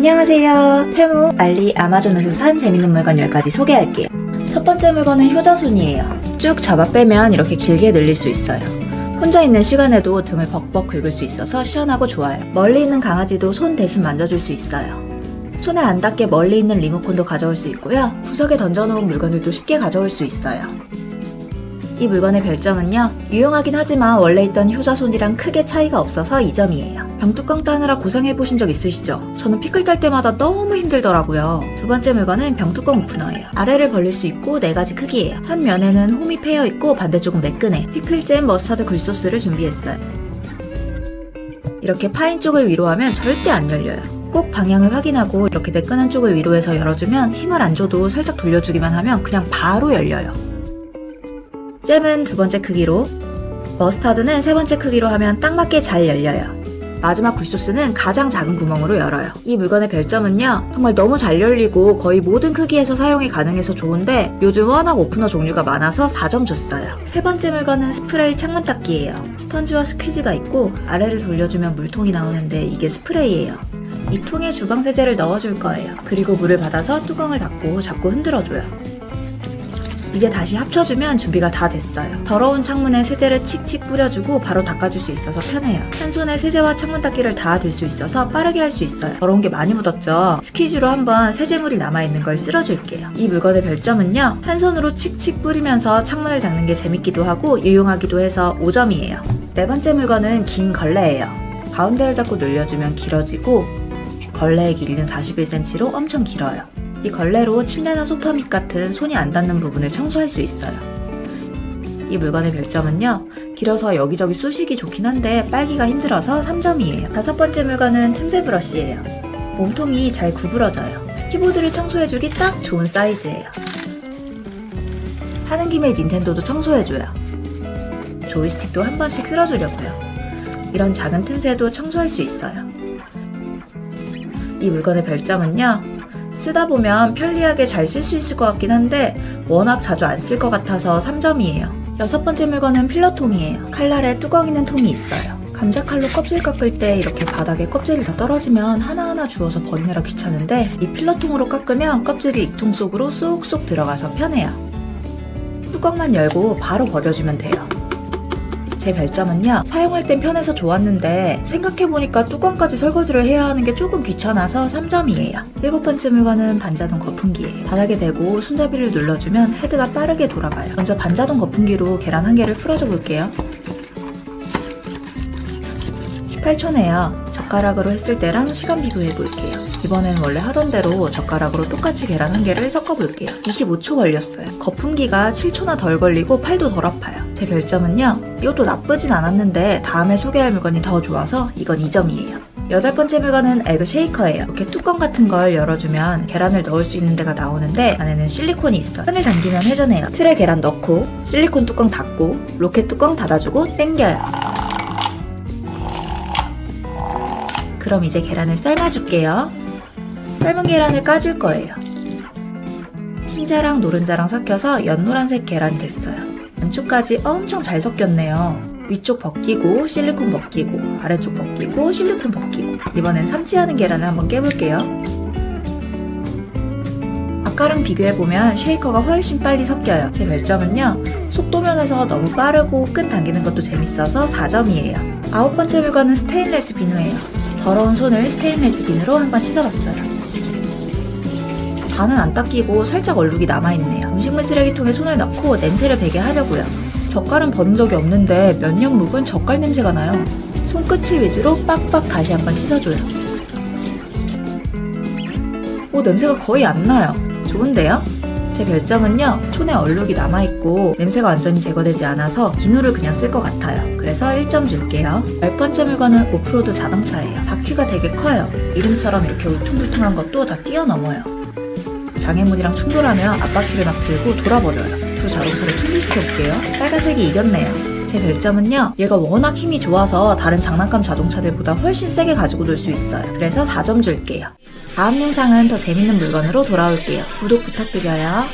안녕하세요. 테무, 알리, 아마존에서 산 재밌는 물건 10가지 소개할게요. 첫 번째 물건은 효자손이에요. 쭉 잡아 빼면 이렇게 길게 늘릴 수 있어요. 혼자 있는 시간에도 등을 벅벅 긁을 수 있어서 시원하고 좋아요. 멀리 있는 강아지도 손 대신 만져줄 수 있어요. 손에 안 닿게 멀리 있는 리모컨도 가져올 수 있고요. 구석에 던져놓은 물건들도 쉽게 가져올 수 있어요. 이 물건의 별점은요, 유용하긴 하지만 원래 있던 효자손이랑 크게 차이가 없어서 2점이에요. 병뚜껑 따느라 고생해보신 적 있으시죠? 저는 피클 딸 때마다 너무 힘들더라고요. 두 번째 물건은 병뚜껑 오프너예요. 아래를 벌릴 수 있고 네 가지 크기예요. 한 면에는 홈이 패여 있고 반대쪽은 매끈해. 피클잼 머스타드 굴소스를 준비했어요. 이렇게 파인 쪽을 위로 하면 절대 안 열려요. 꼭 방향을 확인하고 이렇게 매끈한 쪽을 위로 해서 열어주면 힘을 안 줘도 살짝 돌려주기만 하면 그냥 바로 열려요. 잼은 두 번째 크기로, 머스타드는 세 번째 크기로 하면 딱 맞게 잘 열려요. 마지막 굴소스는 가장 작은 구멍으로 열어요. 이 물건의 별점은요, 정말 너무 잘 열리고 거의 모든 크기에서 사용이 가능해서 좋은데 요즘 워낙 오프너 종류가 많아서 4점 줬어요. 세 번째 물건은 스프레이 창문 닦기예요. 스펀지와 스퀴즈가 있고 아래를 돌려주면 물통이 나오는데 이게 스프레이예요. 이 통에 주방 세제를 넣어줄 거예요. 그리고 물을 받아서 뚜껑을 닫고 자꾸 흔들어줘요. 이제 다시 합쳐주면 준비가 다 됐어요. 더러운 창문에 세제를 칙칙 뿌려주고 바로 닦아줄 수 있어서 편해요. 한 손에 세제와 창문 닦기를 다 들 수 있어서 빠르게 할 수 있어요. 더러운 게 많이 묻었죠? 스퀴즈로 한번 세제물이 남아있는 걸 쓸어줄게요. 이 물건의 별점은요. 한 손으로 칙칙 뿌리면서 창문을 닦는 게 재밌기도 하고 유용하기도 해서 5점이에요. 네 번째 물건은 긴 걸레예요. 가운데를 잡고 늘려주면 길어지고 걸레의 길이는 41cm로 엄청 길어요. 이 걸레로 침대나 소파 밑 같은 손이 안 닿는 부분을 청소할 수 있어요. 이 물건의 별점은요, 길어서 여기저기 쑤시기 좋긴 한데 빨기가 힘들어서 3점이에요. 다섯 번째 물건은 틈새 브러쉬예요. 몸통이 잘 구부러져요. 키보드를 청소해주기 딱 좋은 사이즈예요. 하는 김에 닌텐도도 청소해줘요. 조이스틱도 한 번씩 쓸어주려고요. 이런 작은 틈새도 청소할 수 있어요. 이 물건의 별점은요, 쓰다 보면 편리하게 잘 쓸 수 있을 것 같긴 한데 워낙 자주 안 쓸 것 같아서 3점이에요. 여섯 번째 물건은 필러통이에요. 칼날에 뚜껑 있는 통이 있어요. 감자칼로 껍질 깎을 때 이렇게 바닥에 껍질이 다 떨어지면 하나하나 주워서 버리느라 귀찮은데 이 필러통으로 깎으면 껍질이 이통 속으로 쏙쏙 들어가서 편해요. 뚜껑만 열고 바로 버려주면 돼요. 제 별점은요, 사용할 땐 편해서 좋았는데, 생각해보니까 뚜껑까지 설거지를 해야 하는 게 조금 귀찮아서 3점이에요. 일곱 번째 물건은 반자동 거품기예요. 바닥에 대고 손잡이를 눌러주면 헤드가 빠르게 돌아가요. 먼저 반자동 거품기로 계란 한 개를 풀어줘 볼게요. 18초네요. 젓가락으로 했을 때랑 시간 비교해 볼게요. 이번엔 원래 하던 대로 젓가락으로 똑같이 계란 한 개를 섞어 볼게요. 25초 걸렸어요. 거품기가 7초나 덜 걸리고 팔도 덜 아파요. 제 별점은요. 이것도 나쁘진 않았는데 다음에 소개할 물건이 더 좋아서 이건 2점이에요. 여덟 번째 물건은 에그 쉐이커예요. 이렇게 뚜껑 같은 걸 열어주면 계란을 넣을 수 있는 데가 나오는데 안에는 실리콘이 있어. 끈을 당기면 회전해요. 틀에 계란 넣고 실리콘 뚜껑 닫고 로켓 뚜껑 닫아주고 당겨요. 그럼 이제 계란을 삶아줄게요. 삶은 계란을 까줄 거예요. 흰자랑 노른자랑 섞여서 연노란색 계란이 됐어요. 안쪽까지 엄청 잘 섞였네요. 위쪽 벗기고 실리콘 벗기고 아래쪽 벗기고 실리콘 벗기고 이번엔 삼치하는 계란을 한번 깨볼게요. 아까랑 비교해보면 쉐이커가 훨씬 빨리 섞여요. 제 별점은요. 속도 면에서 너무 빠르고 끈 당기는 것도 재밌어서 4점이에요. 아홉 번째 물건은 스테인레스 비누예요. 더러운 손을 스테인레스 비누로 한번 씻어봤어요. 반은 안 닦이고 살짝 얼룩이 남아있네요. 음식물 쓰레기통에 손을 넣고 냄새를 배게 하려고요. 젓갈은 버는 적이 없는데 몇년 묵은 젓갈 냄새가 나요. 손끝을 위주로 빡빡 다시 한번 씻어줘요. 오, 냄새가 거의 안 나요. 좋은데요? 제 별점은요, 손에 얼룩이 남아있고 냄새가 완전히 제거되지 않아서 비누를 그냥 쓸 것 같아요. 그래서 1점 줄게요. 열 번째 물건은 오프로드 자동차예요. 바퀴가 되게 커요. 이름처럼 이렇게 울퉁불퉁한 것도 다 뛰어넘어요. 장애물이랑 충돌하면 앞바퀴를 막 들고 돌아버려요. 두 자동차를 충돌시켜 볼게요. 빨간색이 이겼네요. 제 별점은요, 얘가 워낙 힘이 좋아서 다른 장난감 자동차들보다 훨씬 세게 가지고 놀 수 있어요. 그래서 4점 줄게요. 다음 영상은 더 재밌는 물건으로 돌아올게요. 구독 부탁드려요.